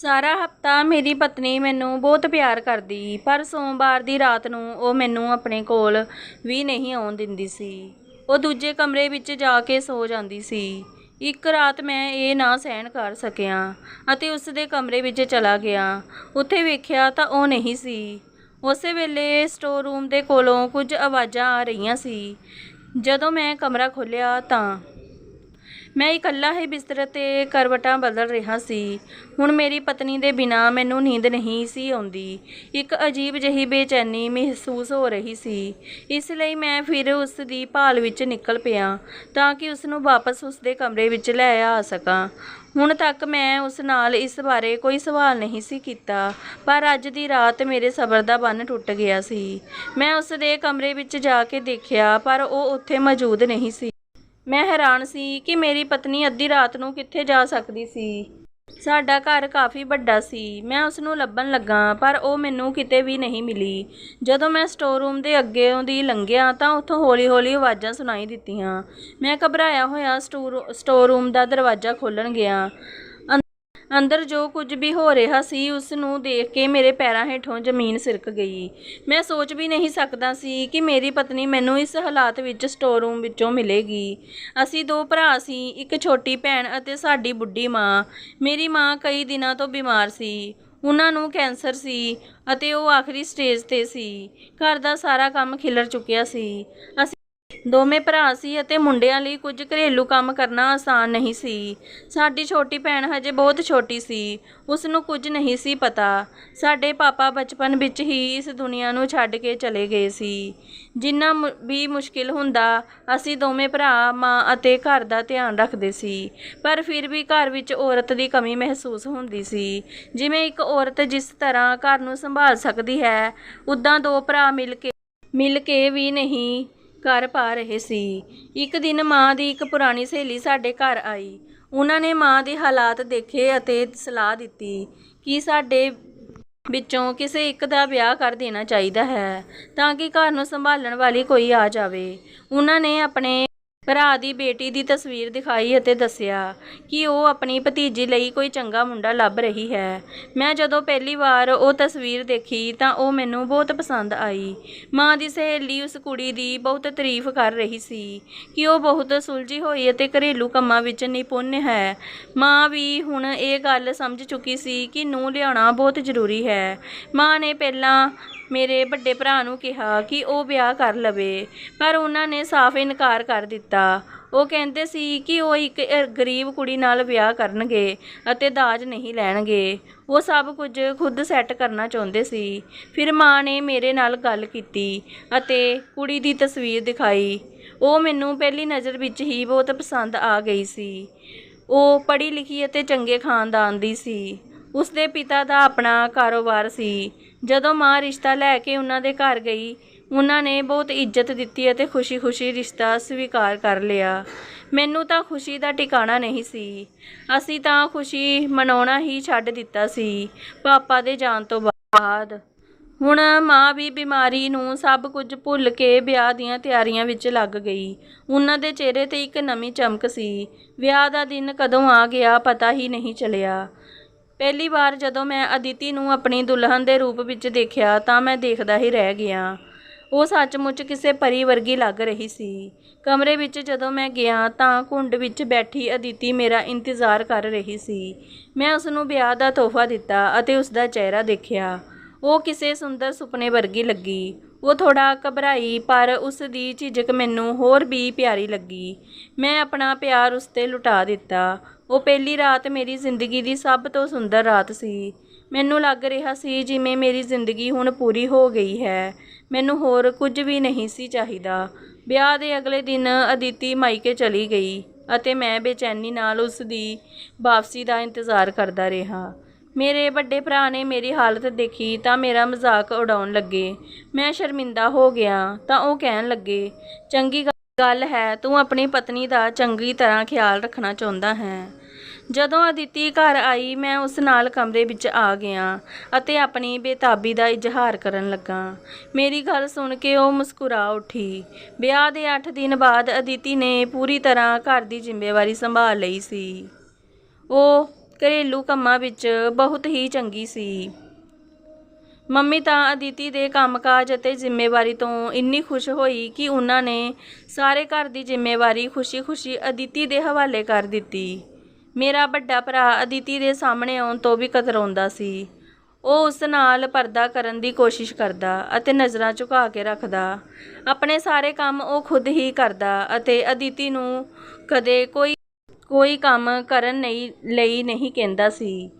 ਸਾਰਾ ਹਫਤਾ ਮੇਰੀ ਪਤਨੀ ਮੈਨੂੰ ਬਹੁਤ ਪਿਆਰ ਕਰਦੀ, ਪਰ ਸੋਮਵਾਰ ਦੀ ਰਾਤ ਨੂੰ ਉਹ ਮੈਨੂੰ ਆਪਣੇ ਕੋਲ ਵੀ ਨਹੀਂ ਆਉਣ ਦਿੰਦੀ ਸੀ। ਉਹ ਦੂਜੇ ਕਮਰੇ ਵਿੱਚ ਜਾ ਕੇ ਸੋ ਜਾਂਦੀ ਸੀ। ਇੱਕ ਰਾਤ ਮੈਂ ਇਹ ਨਾ ਸਹਿਣ ਕਰ ਸਕਿਆ ਅਤੇ ਉਸ ਦੇ ਕਮਰੇ ਵਿੱਚ ਚਲਾ ਗਿਆ। ਉੱਥੇ ਵੇਖਿਆ ਤਾਂ ਉਹ ਨਹੀਂ ਸੀ। ਉਸੇ ਵੇਲੇ ਸਟੋਰ ਰੂਮ ਦੇ ਕੋਲੋਂ ਕੁਝ ਆਵਾਜ਼ਾਂ ਆ ਰਹੀਆਂ ਸੀ। ਜਦੋਂ ਮੈਂ ਕਮਰਾ ਖੋਲ੍ਹਿਆ ਤਾਂ ਮੈਂ ਇਕੱਲਾ ਹੀ ਬਿਸਤਰ ਤੇ ਕਰਵਟਾਂ ਬਦਲ ਰਿਹਾ ਸੀ। ਹੁਣ ਮੇਰੀ ਪਤਨੀ ਦੇ ਬਿਨਾ ਮੈਨੂੰ ਨੀਂਦ ਨਹੀਂ ਸੀ ਆਉਂਦੀ। ਇੱਕ ਅਜੀਬ ਜਿਹੀ ਬੇਚੈਨੀ ਮਹਿਸੂਸ ਹੋ ਰਹੀ ਸੀ। ਇਸ ਲਈ ਮੈਂ ਫਿਰ ਉਸ ਦੀ ਭਾਲ ਵਿੱਚ ਨਿਕਲ ਪਿਆ ਤਾਂ ਕਿ ਉਸ ਨੂੰ ਵਾਪਸ ਉਸ ਦੇ ਕਮਰੇ ਵਿੱਚ ਲੈ ਆ ਸਕਾਂ। ਹੁਣ ਤੱਕ ਮੈਂ ਉਸ ਨਾਲ ਇਸ ਬਾਰੇ ਕੋਈ ਸਵਾਲ ਨਹੀਂ ਸੀ ਕੀਤਾ, ਪਰ ਅੱਜ ਦੀ ਰਾਤ ਮੇਰੇ ਸਬਰ ਦਾ ਬੰਨ ਟੁੱਟ ਗਿਆ ਸੀ। ਮੈਂ ਉਸ ਦੇ ਕਮਰੇ ਵਿੱਚ ਜਾ ਕੇ ਦੇਖਿਆ, ਪਰ ਉਹ ਉੱਥੇ ਮੌਜੂਦ ਨਹੀਂ ਸੀ। ਮੈਂ ਹੈਰਾਨ ਸੀ ਕਿ ਮੇਰੀ ਪਤਨੀ ਅੱਧੀ ਰਾਤ ਨੂੰ ਕਿੱਥੇ ਜਾ ਸਕਦੀ ਸੀ। ਸਾਡਾ ਘਰ ਕਾਫੀ ਵੱਡਾ ਸੀ। ਮੈਂ ਉਸ ਨੂੰ ਲੱਭਣ ਲੱਗਾ, ਪਰ ਉਹ ਮੈਨੂੰ ਕਿਤੇ ਵੀ ਨਹੀਂ ਮਿਲੀ। ਜਦੋਂ ਮੈਂ ਸਟੋਰ ਰੂਮ ਦੇ ਅੱਗੇ ਦੀ ਲੰਘਿਆ ਤਾਂ ਉੱਥੋਂ ਹੌਲੀ-ਹੌਲੀ ਆਵਾਜ਼ਾਂ ਸੁਣਾਈ ਦਿੱਤੀਆਂ। ਮੈਂ ਘਬਰਾਇਆ ਹੋਇਆ, ਸਟੋਰ ਸਟੋਰ ਰੂਮ ਦਾ ਦਰਵਾਜ਼ਾ ਖੋਲ੍ਹਣ ਗਿਆ। ਅੰਦਰ ਜੋ ਕੁਝ ਵੀ ਹੋ ਰਿਹਾ ਸੀ, ਉਸ ਨੂੰ ਦੇਖ ਕੇ ਮੇਰੇ ਪੈਰਾਂ ਹੇਠੋਂ ਜ਼ਮੀਨ ਸਿਰਕ ਗਈ। ਮੈਂ ਸੋਚ ਵੀ ਨਹੀਂ ਸਕਦਾ ਸੀ ਕਿ ਮੇਰੀ ਪਤਨੀ ਮੈਨੂੰ ਇਸ ਹਾਲਾਤ ਵਿੱਚ ਸਟੋਰ ਰੂਮ ਵਿੱਚੋਂ ਮਿਲੇਗੀ। ਅਸੀਂ ਦੋ ਭਰਾ ਸੀ, ਇੱਕ ਛੋਟੀ ਭੈਣ ਅਤੇ ਸਾਡੀ ਬੁੱਢੀ ਮਾਂ। ਮੇਰੀ ਮਾਂ ਕਈ ਦਿਨਾਂ ਤੋਂ ਬਿਮਾਰ ਸੀ। ਉਹਨਾਂ ਨੂੰ ਕੈਂਸਰ ਸੀ ਅਤੇ ਉਹ ਆਖਰੀ ਸਟੇਜ ਤੇ ਸੀ। ਘਰ ਦਾ ਸਾਰਾ ਕੰਮ ਖਿਲਰ ਚੁੱਕਿਆ ਸੀ। ਅਸੀਂ ਦੋਵੇਂ ਭਰਾ ਸੀ ਅਤੇ ਮੁੰਡਿਆਂ ਲਈ ਕੁਝ ਘਰੇਲੂ ਕੰਮ ਕਰਨਾ ਆਸਾਨ ਨਹੀਂ ਸੀ। ਸਾਡੀ ਛੋਟੀ ਭੈਣ ਹਜੇ ਬਹੁਤ ਛੋਟੀ ਸੀ। ਉਸ ਨੂੰ ਕੁਝ ਨਹੀਂ ਸੀ ਪਤਾ। ਸਾਡੇ ਪਾਪਾ ਬਚਪਨ ਵਿੱਚ ਹੀ ਇਸ ਦੁਨੀਆ ਨੂੰ ਛੱਡ ਕੇ ਚਲੇ ਗਏ ਸੀ। ਜਿੰਨਾ ਮੁ- ਵੀ ਮੁਸ਼ਕਿਲ ਹੁੰਦਾ, ਅਸੀਂ ਦੋਵੇਂ ਭਰਾ, ਮਾਂ ਅਤੇ ਘਰ ਦਾ ਧਿਆਨ ਰੱਖਦੇ ਸੀ। ਪਰ ਫਿਰ ਵੀ ਘਰ ਵਿੱਚ ਔਰਤ ਦੀ ਕਮੀ ਮਹਿਸੂਸ ਹੁੰਦੀ ਸੀ। ਜਿਵੇਂ ਇੱਕ ਔਰਤ ਜਿਸ ਤਰ੍ਹਾਂ ਘਰ ਨੂੰ ਸੰਭਾਲ ਸਕਦੀ ਹੈ ਉਦਾਂ ਦੋ ਭਰਾ ਮਿਲ ਕੇ ਮਿਲ ਕੇ ਵੀ ਨਹੀਂ। ਘਰ ਪਾ ਰਹੇ ਸੀ। ਇੱਕ ਦਿਨ ਮਾਂ ਦੀ ਇੱਕ ਪੁਰਾਣੀ ਸਹੇਲੀ ਸਾਡੇ ਘਰ ਆਈ। ਉਹਨਾਂ ਨੇ ਮਾਂ ਦੇ ਹਾਲਾਤ ਦੇਖੇ ਅਤੇ ਸਲਾਹ ਦਿੱਤੀ ਕਿ ਸਾਡੇ ਵਿੱਚੋਂ ਕਿਸੇ ਇੱਕ ਦਾ ਵਿਆਹ ਕਰ ਦੇਣਾ ਚਾਹੀਦਾ ਹੈ ਤਾਂ ਕਿ ਘਰ ਨੂੰ ਸੰਭਾਲਣ ਵਾਲੀ ਕੋਈ ਆ ਜਾਵੇ। ਉਹਨਾਂ ਨੇ ਆਪਣੇ ਭਰਾ ਦੀ ਬੇਟੀ ਦੀ ਤਸਵੀਰ ਦਿਖਾਈ ਅਤੇ ਦੱਸਿਆ ਕਿ ਉਹ ਆਪਣੀ ਭਤੀਜੀ ਲਈ ਕੋਈ ਚੰਗਾ ਮੁੰਡਾ ਲੱਭ ਰਹੀ ਹੈ। ਮੈਂ ਜਦੋਂ ਪਹਿਲੀ ਵਾਰ ਉਹ ਤਸਵੀਰ ਦੇਖੀ ਤਾਂ ਉਹ ਮੈਨੂੰ ਬਹੁਤ ਪਸੰਦ ਆਈ। ਮਾਂ ਦੀ ਸਹੇਲੀ ਉਸ ਕੁੜੀ ਦੀ ਬਹੁਤ ਤਾਰੀਫ ਕਰ ਰਹੀ ਸੀ ਕਿ ਉਹ ਬਹੁਤ ਸੁਲਝੀ ਹੋਈ ਅਤੇ ਘਰੇਲੂ ਕੰਮਾਂ ਵਿੱਚ ਨਿਪੁੰਨ ਹੈ। ਮਾਂ ਵੀ ਹੁਣ ਇਹ ਗੱਲ ਸਮਝ ਚੁੱਕੀ ਸੀ ਕਿ ਨੂੰ ਲਿਆਉਣਾ ਬਹੁਤ ਜ਼ਰੂਰੀ ਹੈ। ਮਾਂ ਨੇ ਪਹਿਲਾਂ ਮੇਰੇ ਵੱਡੇ ਭਰਾ ਨੂੰ ਕਿਹਾ ਕਿ ਉਹ ਵਿਆਹ ਕਰ ਲਵੇ, ਪਰ ਉਹਨਾਂ ਨੇ ਸਾਫ਼ ਇਨਕਾਰ ਕਰ ਦਿੱਤਾ। ਉਹ ਕਹਿੰਦੇ ਸੀ ਕਿ ਉਹ ਇੱਕ ਗਰੀਬ ਕੁੜੀ ਨਾਲ ਵਿਆਹ ਕਰਨਗੇ ਅਤੇ ਦਾਜ ਨਹੀਂ ਲੈਣਗੇ। ਉਹ ਸਭ ਕੁਝ ਖੁਦ ਸੈੱਟ ਕਰਨਾ ਚਾਹੁੰਦੇ ਸੀ। ਫਿਰ ਮਾਂ ਨੇ ਮੇਰੇ ਨਾਲ ਗੱਲ ਕੀਤੀ ਅਤੇ ਕੁੜੀ ਦੀ ਤਸਵੀਰ ਦਿਖਾਈ। ਉਹ ਮੈਨੂੰ ਪਹਿਲੀ ਨਜ਼ਰ ਵਿੱਚ ਹੀ ਬਹੁਤ ਪਸੰਦ ਆ ਗਈ ਸੀ। ਉਹ ਪੜ੍ਹੀ ਲਿਖੀ ਅਤੇ ਚੰਗੇ ਖਾਨਦਾਨ ਦੀ ਸੀ। ਉਸ ਦੇ ਪਿਤਾ ਦਾ ਆਪਣਾ ਕਾਰੋਬਾਰ ਸੀ। ਜਦੋਂ ਮਾਂ ਰਿਸ਼ਤਾ ਲੈ ਕੇ ਉਹਨਾਂ ਦੇ ਘਰ ਗਈ, ਉਹਨਾਂ ਨੇ ਬਹੁਤ ਇੱਜ਼ਤ ਦਿੱਤੀ ਅਤੇ ਖੁਸ਼ੀ-ਖੁਸ਼ੀ ਰਿਸ਼ਤਾ ਸਵੀਕਾਰ ਕਰ ਲਿਆ। ਮੈਨੂੰ ਤਾਂ ਖੁਸ਼ੀ ਦਾ ਟਿਕਾਣਾ ਨਹੀਂ ਸੀ। ਅਸੀਂ ਤਾਂ ਖੁਸ਼ੀ ਮਨਾਉਣਾ ਹੀ ਛੱਡ ਦਿੱਤਾ ਸੀ, ਪਾਪਾ ਦੇ ਜਾਣ ਤੋਂ ਬਾਅਦ। ਹੁਣ ਮਾਂ ਵੀ ਬਿਮਾਰੀ ਨੂੰ ਸਭ ਕੁਝ ਭੁੱਲ ਕੇ ਵਿਆਹ ਦੀਆਂ ਤਿਆਰੀਆਂ ਵਿੱਚ ਲੱਗ ਗਈ। ਉਹਨਾਂ ਦੇ ਚਿਹਰੇ ਤੇ ਇੱਕ ਨਵੀਂ ਚਮਕ ਸੀ। ਵਿਆਹ ਦਾ ਦਿਨ ਕਦੋਂ ਆ ਗਿਆ ਪਤਾ ਹੀ ਨਹੀਂ ਚੱਲਿਆ। ਪਹਿਲੀ ਵਾਰ ਜਦੋਂ ਮੈਂ ਅਦਿਤੀ ਨੂੰ ਆਪਣੀ ਦੁਲਹਨ ਦੇ ਰੂਪ ਵਿੱਚ ਦੇਖਿਆ ਤਾਂ ਮੈਂ ਦੇਖਦਾ ਹੀ ਰਹਿ ਗਿਆ। ਉਹ ਸੱਚਮੁੱਚ ਕਿਸੇ ਪਰੀ ਵਰਗੀ ਲੱਗ ਰਹੀ ਸੀ। ਕਮਰੇ ਵਿੱਚ ਜਦੋਂ ਮੈਂ ਗਿਆ ਤਾਂ ਘੁੰਡ ਵਿੱਚ ਬੈਠੀ ਅਦਿਤੀ ਮੇਰਾ ਇੰਤਜ਼ਾਰ ਕਰ ਰਹੀ ਸੀ। ਮੈਂ ਉਸ ਨੂੰ ਵਿਆਹ ਦਾ ਤੋਹਫਾ ਦਿੱਤਾ ਅਤੇ ਉਸ ਦਾ ਚਿਹਰਾ ਦੇਖਿਆ। ਉਹ ਕਿਸੇ ਸੁੰਦਰ ਸੁਪਨੇ ਵਰਗੀ ਲੱਗੀ। ਉਹ ਥੋੜਾ ਘਬਰਾਈ, ਪਰ ਉਸ ਦੀ ਝਿਜਕ ਮੈਨੂੰ ਹੋਰ ਵੀ ਪਿਆਰੀ ਲੱਗੀ। ਮੈਂ ਆਪਣਾ ਪਿਆਰ ਉਸ ਤੇ ਲੁਟਾ ਦਿੱਤਾ। ਉਹ ਪਹਿਲੀ ਰਾਤ ਮੇਰੀ ਜ਼ਿੰਦਗੀ ਦੀ ਸਭ ਤੋਂ ਸੁੰਦਰ ਰਾਤ ਸੀ। ਮੈਨੂੰ ਲੱਗ ਰਿਹਾ ਸੀ ਜਿਵੇਂ ਮੇਰੀ ਜ਼ਿੰਦਗੀ ਹੁਣ ਪੂਰੀ ਹੋ ਗਈ ਹੈ। ਮੈਨੂੰ ਹੋਰ ਕੁਝ ਵੀ ਨਹੀਂ ਸੀ ਚਾਹੀਦਾ। ਵਿਆਹ ਦੇ ਅਗਲੇ ਦਿਨ ਅਦਿਤੀ ਮਾਇਕੇ ਚਲੀ ਗਈ ਅਤੇ ਮੈਂ ਬੇਚੈਨੀ ਨਾਲ ਉਸ ਦੀ ਵਾਪਸੀ ਦਾ ਇੰਤਜ਼ਾਰ ਕਰਦਾ ਰਿਹਾ। ਮੇਰੇ ਵੱਡੇ ਭਰਾ ਨੇ ਮੇਰੀ ਹਾਲਤ ਦੇਖੀ ਤਾਂ ਮੇਰਾ ਮਜ਼ਾਕ ਉਡਾਉਣ ਲੱਗੇ। ਮੈਂ ਸ਼ਰਮਿੰਦਾ ਹੋ ਗਿਆ ਤਾਂ ਉਹ ਕਹਿਣ ਲੱਗੇ, ਚੰਗੀ ਗ- ਗੱਲ ਹੈ, ਤੂੰ ਆਪਣੀ ਪਤਨੀ ਦਾ ਚੰਗੀ ਤਰ੍ਹਾਂ ਖਿਆਲ ਰੱਖਣਾ ਚਾਹੁੰਦਾ ਹੈ। ਜਦੋਂ ਅਦਿਤੀ ਘਰ ਆਈ, ਮੈਂ ਉਸ ਨਾਲ ਕਮਰੇ ਵਿੱਚ ਆ ਗਿਆ ਅਤੇ ਆਪਣੀ ਬੇਤਾਬੀ ਦਾ ਇਜ਼ਹਾਰ ਕਰਨ ਲੱਗਾ। ਮੇਰੀ ਗੱਲ ਸੁਣ ਕੇ ਉਹ ਮੁਸਕਰਾ ਉੱਠੀ। ਵਿਆਹ ਦੇ 8 ਦਿਨ ਬਾਅਦ ਅਦਿਤੀ ਨੇ ਪੂਰੀ ਤਰ੍ਹਾਂ ਘਰ ਦੀ ਜ਼ਿੰਮੇਵਾਰੀ ਸੰਭਾਲ ਲਈ ਸੀ। ਉਹ ਘਰੇਲੂ ਕੰਮਾਂ ਵਿੱਚ ਬਹੁਤ ਹੀ ਚੰਗੀ ਸੀ। ਮੰਮੀ ਤਾਂ ਅਦਿਤੀ ਦੇ ਕੰਮਕਾਜ ਅਤੇ ਜ਼ਿੰਮੇਵਾਰੀ ਤੋਂ ਇੰਨੀ ਖੁਸ਼ ਹੋਈ ਕਿ ਉਹਨਾਂ ਨੇ ਸਾਰੇ ਘਰ ਦੀ ਜ਼ਿੰਮੇਵਾਰੀ ਖੁਸ਼ੀ-ਖੁਸ਼ੀ ਅਦਿਤੀ ਦੇ ਹਵਾਲੇ ਕਰ ਦਿੱਤੀ। ਮੇਰਾ ਵੱਡਾ ਭਰਾ ਅਦਿਤੀ ਦੇ ਸਾਹਮਣੇ ਆਉਣ ਤੋਂ ਵੀ ਕਤਰਾਉਂਦਾ ਸੀ। ਉਹ ਉਸ ਨਾਲ ਪਰਦਾ ਕਰਨ ਦੀ ਕੋਸ਼ਿਸ਼ ਕਰਦਾ ਅਤੇ ਨਜ਼ਰਾਂ ਝੁਕਾ ਕੇ ਰੱਖਦਾ। ਆਪਣੇ ਸਾਰੇ ਕੰਮ ਉਹ ਖੁਦ ਹੀ ਕਰਦਾ ਅਤੇ ਅਦਿਤੀ ਨੂੰ ਕਦੇ ਕੋਈ ਕੋਈ ਕੰਮ ਕਰਨ ਨਹੀਂ, ਲਈ ਨਹੀਂ ਕਹਿੰਦਾ ਸੀ।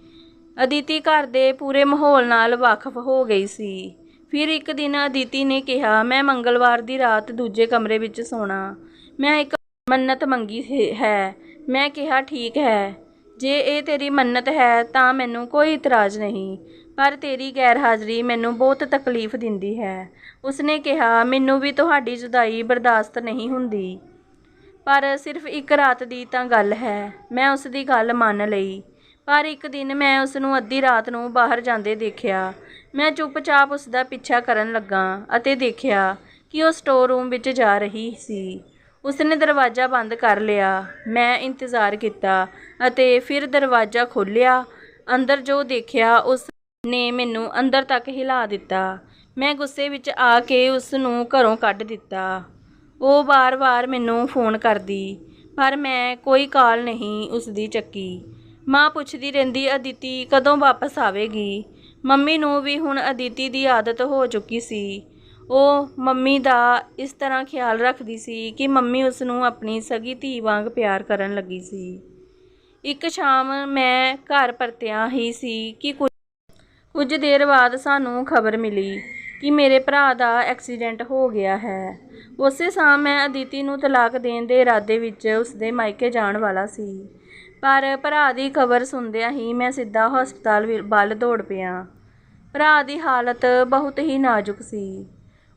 ਅਦਿਤੀ ਘਰ ਦੇ ਪੂਰੇ ਮਾਹੌਲ ਨਾਲ ਵਾਕਫ ਹੋ ਗਈ ਸੀ। ਫਿਰ ਇੱਕ ਦਿਨ ਅਦਿਤੀ ਨੇ ਕਿਹਾ, ਮੈਂ ਮੰਗਲਵਾਰ ਦੀ ਰਾਤ ਦੂਜੇ ਕਮਰੇ ਵਿੱਚ ਸੌਣਾ। ਮੈਂ ਇੱਕ ਮੰਨਤ ਮੰਗੀ ਹੈ- ਮੈਂ ਕਿਹਾ, ਠੀਕ ਹੈ। ਜੇ ਇਹ ਤੇਰੀ ਮੰਨਤ ਹੈ, ਤਾਂ ਮੈਨੂੰ ਕੋਈ ਇਤਰਾਜ਼ ਨਹੀਂ। ਪਰ ਤੇਰੀ ਗੈਰ ਹਾਜ਼ਰੀ ਮੈਨੂੰ ਬਹੁਤ ਤਕਲੀਫ ਦਿੰਦੀ ਹੈ। ਉਸਨੇ ਕਿਹਾ, ਮੈਨੂੰ ਵੀ ਤੁਹਾਡੀ ਜੁਦਾਈ ਬਰਦਾਸ਼ਤ ਨਹੀਂ ਹੁੰਦੀ। ਪਰ ਸਿਰਫ ਇੱਕ ਰਾਤ ਦੀ ਤਾਂ ਗੱਲ ਹੈ। ਮੈਂ ਉਸ ਦੀ ਗੱਲ ਮੰਨ ਲਈ। ਪਰ ਇੱਕ ਦਿਨ ਮੈਂ ਉਸ ਨੂੰ ਅੱਧੀ ਰਾਤ ਨੂੰ ਬਾਹਰ ਜਾਂਦੇ ਦੇਖਿਆ। ਮੈਂ ਚੁੱਪਚਾਪ ਉਸ ਦਾ ਪਿੱਛਾ ਕਰਨ ਲੱਗਾ ਅਤੇ ਦੇਖਿਆ ਕਿ ਉਹ ਸਟੋਰ ਰੂਮ ਵਿੱਚ ਜਾ ਰਹੀ ਸੀ। ਉਸਨੇ ਦਰਵਾਜ਼ਾ ਬੰਦ ਕਰ ਲਿਆ। ਮੈਂ ਇੰਤਜ਼ਾਰ ਕੀਤਾ ਅਤੇ ਫਿਰ ਦਰਵਾਜ਼ਾ ਖੋਲ੍ਹਿਆ। ਅੰਦਰ ਜੋ ਦੇਖਿਆ ਉਸ ਨੇ ਮੈਨੂੰ ਅੰਦਰ ਤੱਕ ਹਿਲਾ ਦਿੱਤਾ। ਮੈਂ ਗੁੱਸੇ ਵਿੱਚ ਆ ਕੇ ਉਸ ਨੂੰ ਘਰੋਂ ਕੱਢ ਦਿੱਤਾ। ਉਹ ਵਾਰ-ਵਾਰ ਮੈਨੂੰ ਫੋਨ ਕਰਦੀ, ਪਰ ਮੈਂ ਕੋਈ ਕਾਲ ਨਹੀਂ ਉਸ ਦੀ ਚੱਕੀ। ਮਾਂ ਪੁੱਛਦੀ ਰਹਿੰਦੀ, ਅਦਿਤੀ, ਕਦੋਂ ਵਾਪਸ ਆਵੇਗੀ? ਮੰਮੀ ਨੂੰ ਵੀ ਹੁਣ ਅਦਿਤੀ ਦੀ ਆਦਤ ਹੋ ਚੁੱਕੀ ਸੀ। ਉਹ ਮੰਮੀ ਦਾ ਇਸ ਤਰ੍ਹਾਂ ਖਿਆਲ ਰੱਖਦੀ ਸੀ ਕਿ ਮੰਮੀ ਉਸ ਨੂੰ ਆਪਣੀ ਸਗੀ ਧੀ ਵਾਂਗ ਪਿਆਰ ਕਰਨ ਲੱਗੀ ਸੀ। ਇੱਕ ਸ਼ਾਮ ਮੈਂ ਘਰ ਪਰਤਿਆ ਹੀ ਸੀ ਕਿ ਕੁਝ ਦੇਰ ਬਾਅਦ ਸਾਨੂੰ ਖਬਰ ਮਿਲੀ ਕਿ ਮੇਰੇ ਭਰਾ ਦਾ ਐਕਸੀਡੈਂਟ ਹੋ ਗਿਆ ਹੈ। ਉਸੇ ਸਾਹ ਮੈਂ ਅਦਿਤੀ ਨੂੰ ਤਲਾਕ ਦੇਣ ਦੇ ਇਰਾਦੇ ਵਿੱਚ ਉਸਦੇ ਮਾਇਕੇ ਜਾਣ ਵਾਲਾ ਸੀ। ਪਰ ਭਰਾ ਦੀ ਖਬਰ ਸੁਣਦਿਆਂ ਹੀ ਮੈਂ ਸਿੱਧਾ ਹਸਪਤਾਲ ਵਿ- ਵੱਲ ਦੌੜ ਪਿਆ। ਭਰਾ ਦੀ ਹਾਲਤ ਬਹੁਤ ਹੀ ਨਾਜ਼ੁਕ ਸੀ।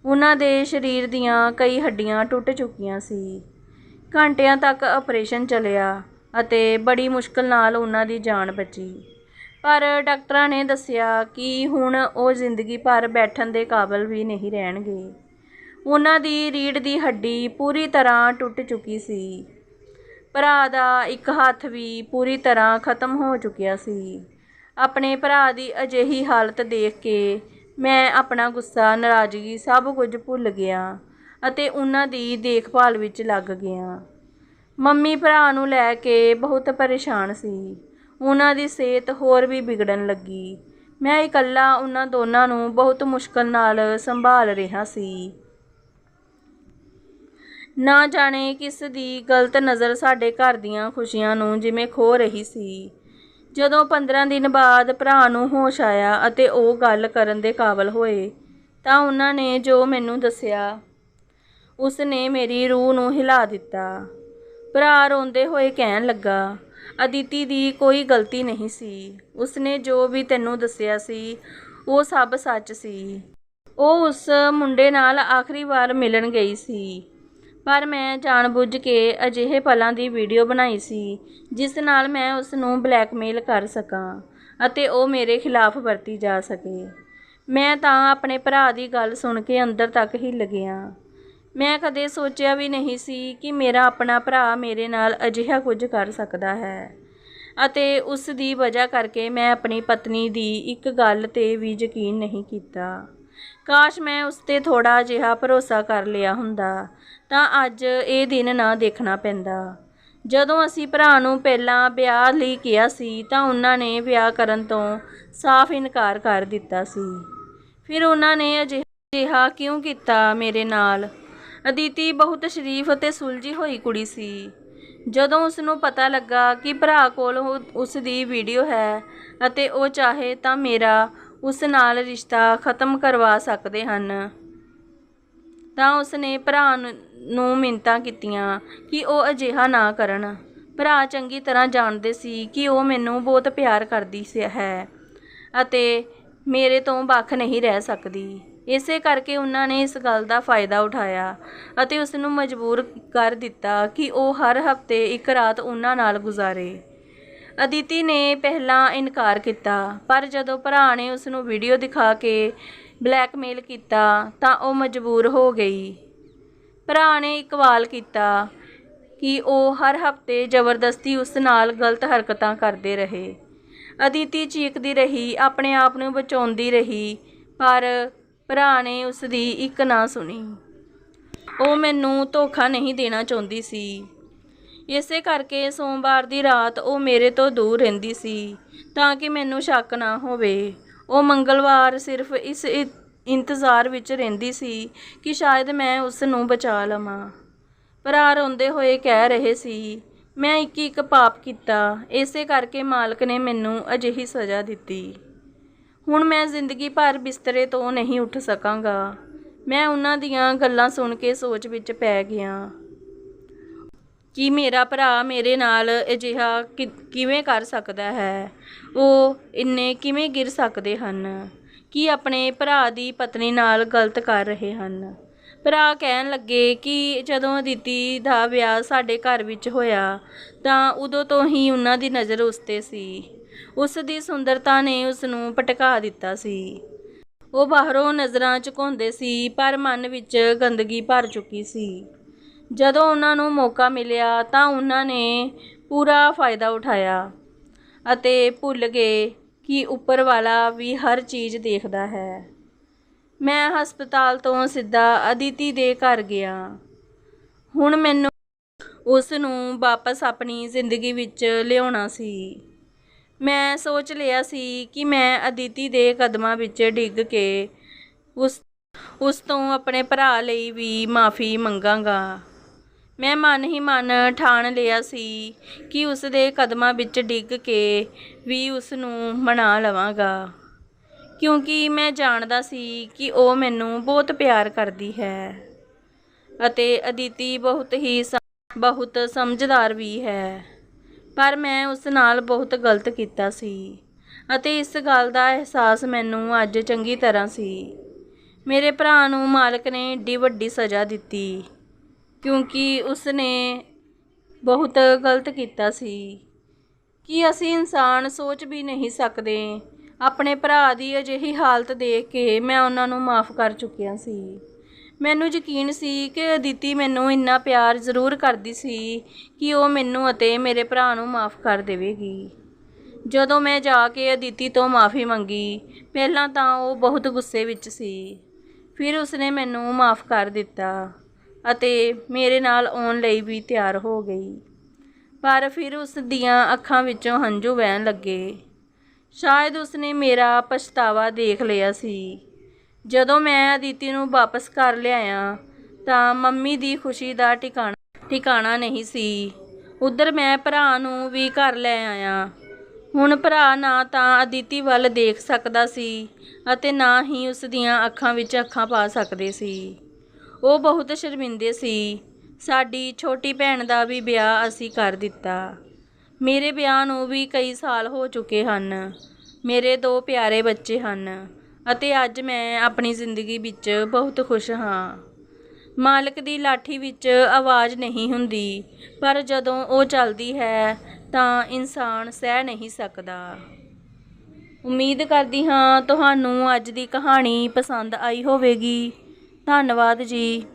ਉਹਨਾਂ ਦੇ ਸਰੀਰ ਦੀਆਂ ਕਈ ਹੱਡੀਆਂ ਟੁੱਟ ਚੁੱਕੀਆਂ ਸੀ। ਘੰਟਿਆਂ ਤੱਕ ਆਪਰੇਸ਼ਨ ਚੱਲਿਆ ਅਤੇ ਬੜੀ ਮੁਸ਼ਕਲ ਨਾਲ ਉਹਨਾਂ ਦੀ ਜਾਨ ਬਚੀ। ਪਰ ਡਾਕਟਰਾਂ ਨੇ ਦੱਸਿਆ ਕਿ ਹੁਣ ਉਹ ਜ਼ਿੰਦਗੀ ਭਰ ਬੈਠਣ ਦੇ ਕਾਬਲ ਵੀ ਨਹੀਂ ਰਹਿਣਗੇ। ਉਹਨਾਂ ਦੀ ਰੀੜ੍ਹ ਦੀ ਹੱਡੀ ਪੂਰੀ ਤਰ੍ਹਾਂ ਟੁੱਟ ਚੁੱਕੀ ਸੀ। ਭਰਾ ਦਾ ਇੱਕ ਹੱਥ ਵੀ ਪੂਰੀ ਤਰ੍ਹਾਂ ਖਤਮ ਹੋ ਚੁੱਕਿਆ ਸੀ। ਆਪਣੇ ਭਰਾ ਦੀ ਅਜਿਹੀ ਹਾਲਤ ਦੇਖ ਕੇ ਮੈਂ ਆਪਣਾ ਗੁੱਸਾ, ਨਾਰਾਜ਼ਗੀ ਸਭ ਕੁਝ ਭੁੱਲ ਗਿਆ ਅਤੇ ਉਹਨਾਂ ਦੀ ਦੇਖਭਾਲ ਵਿੱਚ ਲੱਗ ਗਿਆ। ਮੰਮੀ ਭਰਾ ਨੂੰ ਲੈ ਕੇ ਬਹੁਤ ਪਰੇਸ਼ਾਨ ਸੀ। ਉਹਨਾਂ ਦੀ ਸਿਹਤ ਹੋਰ ਵੀ ਵਿਗੜਨ ਲੱਗੀ। ਮੈਂ ਇਕੱਲਾ ਉਹਨਾਂ ਦੋਨਾਂ ਨੂੰ ਬਹੁਤ ਮੁਸ਼ਕਲ ਨਾਲ ਸੰਭਾਲ ਰਿਹਾ ਸੀ। ਨਾ ਜਾਣੇ ਕਿਸ ਦੀ ਗਲਤ ਨਜ਼ਰ ਸਾਡੇ ਘਰ ਦੀਆਂ ਖੁਸ਼ੀਆਂ ਨੂੰ ਜਿਵੇਂ ਖੋ ਰਹੀ ਸੀ। ਜਦੋਂ 15 ਦਿਨ ਬਾਅਦ ਭਰਾ ਨੂੰ ਹੋਸ਼ ਆਇਆ ਅਤੇ ਉਹ ਗੱਲ ਕਰਨ ਦੇ ਕਾਬਲ ਹੋਏ, ਤਾਂ ਉਹਨਾਂ ਨੇ ਜੋ ਮੈਨੂੰ ਦੱਸਿਆ ਉਸ ਨੇ ਮੇਰੀ ਰੂਹ ਨੂੰ ਹਿਲਾ ਦਿੱਤਾ। ਭਰਾ ਰੋਂਦੇ ਹੋਏ ਕਹਿਣ ਲੱਗਾ, ਅਦਿਤੀ ਦੀ ਕੋਈ ਗਲਤੀ ਨਹੀਂ ਸੀ। ਉਸਨੇ ਜੋ ਵੀ ਤੈਨੂੰ ਦੱਸਿਆ ਸੀ, ਉਹ ਸਭ ਸੱਚ ਸੀ। ਉਹ ਉਸ ਮੁੰਡੇ ਨਾਲ ਆਖਰੀ ਵਾਰ ਮਿਲਣ ਗਈ ਸੀ। ਪਰ ਮੈਂ ਜਾਣਬੁੱਝ ਕੇ ਅਜਿਹੇ ਪਲਾਂ ਦੀ ਵੀਡੀਓ ਬਣਾਈ ਸੀ, ਜਿਸ ਨਾਲ ਮੈਂ ਉਸ ਨੂੰ ਬਲੈਕਮੇਲ ਕਰ ਸਕਾਂ ਅਤੇ ਉਹ ਮੇਰੇ ਖਿਲਾਫ ਵਰਤੀ ਜਾ ਸਕੇ। ਮੈਂ ਤਾਂ ਆਪਣੇ ਭਰਾ ਦੀ ਗੱਲ ਸੁਣ ਕੇ ਅੰਦਰ ਤੱਕ ਹੀ ਗਿਆ ਮੈਂ ਕਦੇ ਸੋਚਿਆ ਵੀ ਨਹੀਂ ਸੀ ਕਿ ਮੇਰਾ ਆਪਣਾ ਭਰਾ ਮੇਰੇ ਨਾਲ ਅਜਿਹਾ ਕੁਝ ਕਰ ਸਕਦਾ ਹੈ ਅਤੇ ਉਸ ਦੀ ਵਜ੍ਹਾ ਕਰਕੇ ਮੈਂ ਆਪਣੀ ਪਤਨੀ ਦੀ ਇੱਕ ਗੱਲ ਤੇ ਵੀ ਯਕੀਨ ਨਹੀਂ ਕੀਤਾ। ਕਾਸ਼ ਮੈਂ ਉਸ ਤੇ ਥੋੜਾ ਜਿਹਾ ਭਰੋਸਾ ਕਰ ਲਿਆ ਹੁੰਦਾ, ਤਾਂ ਅੱਜ ਇਹ ਦਿਨ ਨਾ ਦੇਖਣਾ ਪੈਂਦਾ। ਜਦੋਂ ਅਸੀਂ ਭਰਾ ਨੂੰ ਪਹਿਲਾਂ ਵਿਆਹ ਲਈ ਕਿਹਾ ਸੀ, ਤਾਂ ਉਹਨਾਂ ਨੇ ਵਿਆਹ ਕਰਨ ਤੋਂ ਸਾਫ਼ ਇਨਕਾਰ ਕਰ ਦਿੱਤਾ ਸੀ। ਫਿਰ ਉਹਨਾਂ ਨੇ ਅਜਿਹਾ ਅਜਿਹਾ ਕਿਉਂ ਕੀਤਾ ਮੇਰੇ ਨਾਲ? ਅਦਿਤੀ ਬਹੁਤ ਸ਼ਰੀਫ ਅਤੇ ਸੁਲਝੀ ਹੋਈ ਕੁੜੀ ਸੀ। ਜਦੋਂ ਉਸ ਨੂੰ ਪਤਾ ਲੱਗਾ ਕਿ ਭਰਾ ਕੋਲ ਉਹ- ਉਸ ਦੀ ਵੀਡੀਓ ਹੈ ਅਤੇ ਉਹ ਚਾਹੇ ਤਾਂ ਮੇਰਾ ਉਸ ਨਾਲ ਰਿਸ਼ਤਾ ਖਤਮ ਕਰਵਾ ਸਕਦੇ ਹਨ। ਤਾਂ ਉਸਨੇ ਭਰਾ ਨੂੰ- ਨੂੰ ਕੀਤੀਆਂ ਕਿ ਉਹ ਅਜਿਹਾ ਨਾ ਕਰਨ। ਭਰਾ ਚੰਗੀ ਤਰ੍ਹਾਂ ਜਾਣਦੇ ਸੀ ਕਿ ਉਹ ਮੈਨੂੰ ਬਹੁਤ ਪਿਆਰ ਕਰਦੀ ਸੀ, ਹੈ ਅਤੇ ਮੇਰੇ ਤੋਂ ਵੱਖ ਨਹੀਂ ਰਹਿ ਸਕਦੀ। ਇਸੇ ਕਰਕੇ ਉਹਨਾਂ ਨੇ ਇਸ ਗੱਲ ਦਾ ਫਾਇਦਾ ਉਠਾਇਆ ਅਤੇ ਉਸ ਨੂੰ ਮਜਬੂਰ ਕਰ ਦਿੱਤਾ ਕਿ ਉਹ ਹਰ ਹਫ਼ਤੇ ਇੱਕ ਰਾਤ ਉਹਨਾਂ ਨਾਲ ਗੁਜ਼ਾਰੇ। ਅਦਿਤੀ ਨੇ ਪਹਿਲਾਂ ਇਨਕਾਰ ਕੀਤਾ, ਪਰ ਜਦੋਂ ਭਰਾ ਨੇ ਉਸ ਨੂੰ ਵੀਡੀਓ ਦਿਖਾ ਕੇ ਬਲੈਕਮੇਲ ਕੀਤਾ, ਤਾਂ ਉਹ ਮਜਬੂਰ ਹੋ ਗਈ। ਭਰਾ ਨੇ ਇਕਵਾਲ ਕੀਤਾ ਕਿ ਉਹ ਹਰ ਹਫ਼ਤੇ ਜ਼ਬਰਦਸਤੀ ਉਸ ਨਾਲ ਗਲਤ ਹਰਕਤਾਂ ਕਰਦੇ ਰਹੇ। ਅਦਿਤੀ ਚੀਕਦੀ ਰਹੀ, ਆਪਣੇ ਆਪ ਨੂੰ ਬਚਾਉਂਦੀ ਰਹੀ, ਪਰ ਭਰਾ ਨੇ ਉਸ ਦੀ ਇੱਕ ਨਾ ਸੁਣੀ। ਉਹ ਮੈਨੂੰ ਧੋਖਾ ਨਹੀਂ ਦੇਣਾ ਚਾਹੁੰਦੀ ਸੀ। ਇਸੇ ਕਰਕੇ ਸੋਮਵਾਰ ਦੀ ਰਾਤ ਉਹ ਮੇਰੇ ਤੋਂ ਦੂਰ ਰਹਿੰਦੀ ਸੀ, ਤਾਂ ਕਿ ਮੈਨੂੰ ਸ਼ੱਕ ਨਾ ਹੋਵੇ। ਉਹ ਮੰਗਲਵਾਰ ਸਿਰਫ ਇਸ ਇੰਤਜ਼ਾਰ ਵਿੱਚ ਰਹਿੰਦੀ ਸੀ ਕਿ ਸ਼ਾਇਦ ਮੈਂ ਉਸ ਨੂੰ ਬਚਾ ਲਵਾਂ। ਭਰਾ ਰੋਂਦੇ ਹੋਏ ਕਹਿ ਰਹੇ ਸੀ, ਮੈਂ ਇੱਕ ਇੱਕ ਪਾਪ ਕੀਤਾ, ਇਸੇ ਕਰਕੇ ਮਾਲਕ ਨੇ ਮੈਨੂੰ ਅਜਿਹੀ ਸਜ਼ਾ ਦਿੱਤੀ। ਹੁਣ ਮੈਂ ਜ਼ਿੰਦਗੀ ਭਰ ਬਿਸਤਰੇ ਤੋਂ ਨਹੀਂ ਉੱਠ ਸਕਾਂਗਾ। ਮੈਂ ਉਹਨਾਂ ਦੀਆਂ ਗੱਲਾਂ ਸੁਣ ਕੇ ਸੋਚ ਵਿੱਚ ਪੈ ਗਿਆ। ਕਿ ਮੇਰਾ ਭਰਾ ਮੇਰੇ ਨਾਲ ਅਜਿਹਾ ਕਿ- ਕਿਵੇਂ ਕਰ ਸਕਦਾ ਹੈ? ਉਹ ਇੰਨੇ ਕਿਵੇਂ ਗਿਰ ਸਕਦੇ ਹਨ? ਕਿ ਆਪਣੇ ਭਰਾ ਦੀ ਪਤਨੀ ਨਾਲ ਗਲਤ ਕਰ ਰਹੇ ਹਨ? ਭਰਾ ਕਹਿਣ ਲੱਗੇ ਕਿ ਜਦੋਂ ਅਦਿਤੀ ਦਾ ਵਿਆਹ ਸਾਡੇ ਘਰ ਵਿੱਚ ਹੋਇਆ, ਤਾਂ ਉਦੋਂ ਤੋਂ ਹੀ ਉਹਨਾਂ ਦੀ ਨਜ਼ਰ ਉਸ ਤੇ ਸੀ। ਉਸ ਦੀ ਸੁੰਦਰਤਾ ਨੇ ਉਸ ਨੂੰ ਭਟਕਾ ਦਿੱਤਾ ਸੀ। ਉਹ ਬਾਹਰੋਂ ਨਜ਼ਰਾਂ ਝੁਕਾਉਂਦੇ ਸੀ, ਪਰ ਮਨ ਵਿੱਚ ਗੰਦਗੀ ਭਰ ਚੁੱਕੀ ਸੀ। ਜਦੋਂ ਉਹਨਾਂ ਨੂੰ ਮੌਕਾ ਮਿਲਿਆ ਤਾਂ ਉਹਨਾਂ ਨੇ ਪੂਰਾ ਫਾਇਦਾ ਉਠਾਇਆ ਅਤੇ ਭੁੱਲ ਗਏ ਕਿ ਉੱਪਰ ਵਾਲਾ ਵੀ ਹਰ ਚੀਜ਼ ਦੇਖਦਾ ਹੈ। ਮੈਂ ਹਸਪਤਾਲ ਤੋਂ ਸਿੱਧਾ ਅਦਿਤੀ ਦੇ ਘਰ ਗਿਆ। ਹੁਣ ਮੈਨੂੰ ਉਸ ਨੂੰ ਵਾਪਸ ਆਪਣੀ ਜ਼ਿੰਦਗੀ ਵਿੱਚ ਲਿਆਉਣਾ ਸੀ। ਮੈਂ ਸੋਚ ਲਿਆ ਸੀ ਕਿ ਮੈਂ ਅਦਿਤੀ ਦੇ ਕਦਮਾਂ ਵਿੱਚ ਡਿੱਗ ਕੇ ਉਸ ਉਸ ਤੋਂ ਆਪਣੇ ਭਰਾ ਲਈ ਵੀ ਮਾਫੀ ਮੰਗਾਂਗਾ। ਮੈਂ ਮਨ ਹੀ ਮਨ ਠਾਣ ਲਿਆ ਸੀ ਕਿ ਉਸ ਦੇ ਕਦਮਾਂ ਵਿੱਚ ਡਿੱਗ ਕੇ ਵੀ ਉਸ ਨੂੰ ਮਨਾ ਲਵਾਂਗਾ। ਕਿਉਂਕਿ ਮੈਂ ਜਾਣਦਾ ਸੀ ਕਿ ਉਹ ਮੈਨੂੰ ਬਹੁਤ ਪਿਆਰ ਕਰਦੀ ਹੈ ਅਤੇ ਅਦਿਤੀ ਬਹੁਤ ਹੀ ਸਮ- ਬਹੁਤ ਸਮਝਦਾਰ ਵੀ ਹੈ। ਪਰ ਮੈਂ ਉਸ ਨਾਲ ਬਹੁਤ ਗਲਤ ਕੀਤਾ ਸੀ ਅਤੇ ਇਸ ਗੱਲ ਦਾ ਅਹਿਸਾਸ ਮੈਨੂੰ ਅੱਜ ਚੰਗੀ ਤਰ੍ਹਾਂ ਸੀ। ਮੇਰੇ ਭਰਾ ਨੂੰ ਮਾਲਕ ਨੇ ਏਡੀ ਵੱਡੀ ਸਜ਼ਾ ਦਿੱਤੀ। ਕਿਉਂਕਿ ਉਸਨੇ ਬਹੁਤ ਗਲਤ ਕੀਤਾ ਸੀ। ਕਿ ਅਸੀਂ ਇਨਸਾਨ ਸੋਚ ਵੀ ਨਹੀਂ ਸਕਦੇ? ਆਪਣੇ ਭਰਾ ਦੀ ਅਜਿਹੀ ਹਾਲਤ ਦੇਖ ਕੇ ਮੈਂ ਉਹਨਾਂ ਨੂੰ ਮਾਫ ਕਰ ਚੁੱਕਿਆ ਸੀ। ਮੈਨੂੰ ਯਕੀਨ ਸੀ ਕਿ ਅਦਿਤੀ ਮੈਨੂੰ ਇੰਨਾ ਪਿਆਰ ਜ਼ਰੂਰ ਕਰਦੀ ਸੀ ਕਿ ਉਹ ਮੈਨੂੰ ਅਤੇ ਮੇਰੇ ਭਰਾ ਨੂੰ ਮਾਫ ਕਰ ਦੇਵੇਗੀ। ਜਦੋਂ ਮੈਂ ਜਾ ਕੇ ਅਦਿਤੀ ਤੋਂ ਮਾਫੀ ਮੰਗੀ, ਪਹਿਲਾਂ ਤਾਂ ਉਹ ਬਹੁਤ ਗੁੱਸੇ ਵਿੱਚ ਸੀ। ਫਿਰ ਉਸਨੇ ਮੈਨੂੰ ਮਾਫ ਕਰ ਦਿੱਤਾ। ਅਤੇ ਮੇਰੇ ਨਾਲ ਆਉਣ ਲਈ ਵੀ ਤਿਆਰ ਹੋ ਗਈ। ਪਰ ਫਿਰ ਉਸ ਦੀਆਂ ਅੱਖਾਂ ਵਿੱਚੋਂ ਹੰਝੂ ਵਹਿਣ ਲੱਗੇ। ਸ਼ਾਇਦ ਉਸਨੇ ਮੇਰਾ ਪਛਤਾਵਾ ਦੇਖ ਲਿਆ ਸੀ। ਜਦੋਂ ਮੈਂ ਅਦਿਤੀ ਨੂੰ ਵਾਪਸ ਕਰ ਲਿਆਇਆ, ਤਾਂ ਮੰਮੀ ਦੀ ਖੁਸ਼ੀ ਦਾ ਟਿਕਾਣਾ ਟਿਕਾਣਾ ਨਹੀਂ ਸੀ। ਉਧਰ ਮੈਂ ਭਰਾ ਨੂੰ ਵੀ ਘਰ ਲੈ ਆਇਆ। ਹੁਣ ਭਰਾ ਨਾ ਤਾਂ ਅਦਿਤੀ ਵੱਲ ਦੇਖ ਸਕਦਾ ਸੀ ਅਤੇ ਨਾ ਹੀ ਉਸ ਦੀਆਂ ਅੱਖਾਂ ਵਿੱਚ ਅੱਖਾਂ ਪਾ ਸਕਦੇ ਸੀ। ਉਹ ਬਹੁਤ ਸ਼ਰਮਿੰਦੇ ਸੀ। ਸਾਡੀ ਛੋਟੀ ਭੈਣ ਦਾ ਵੀ ਵਿਆਹ ਅਸੀਂ ਕਰ ਦਿੱਤਾ। ਮੇਰੇ ਵਿਆਹ ਨੂੰ ਵੀ ਕਈ ਸਾਲ ਹੋ ਚੁੱਕੇ ਹਨ। ਮੇਰੇ ਦੋ ਪਿਆਰੇ ਬੱਚੇ ਹਨ ਅਤੇ ਅੱਜ ਮੈਂ ਆਪਣੀ ਜ਼ਿੰਦਗੀ ਵਿੱਚ ਬਹੁਤ ਖੁਸ਼ ਹਾਂ। ਮਾਲਕ ਦੀ ਲਾਠੀ ਵਿੱਚ ਆਵਾਜ਼ ਨਹੀਂ ਹੁੰਦੀ, ਪਰ ਜਦੋਂ ਉਹ ਚੱਲਦੀ ਹੈ ਤਾਂ ਇਨਸਾਨ ਸਹਿ ਨਹੀਂ ਸਕਦਾ। ਉਮੀਦ ਕਰਦੀ ਹਾਂ ਤੁਹਾਨੂੰ ਅੱਜ ਦੀ ਕਹਾਣੀ ਪਸੰਦ ਆਈ ਹੋਵੇਗੀ। ਧੰਨਵਾਦ ਜੀ।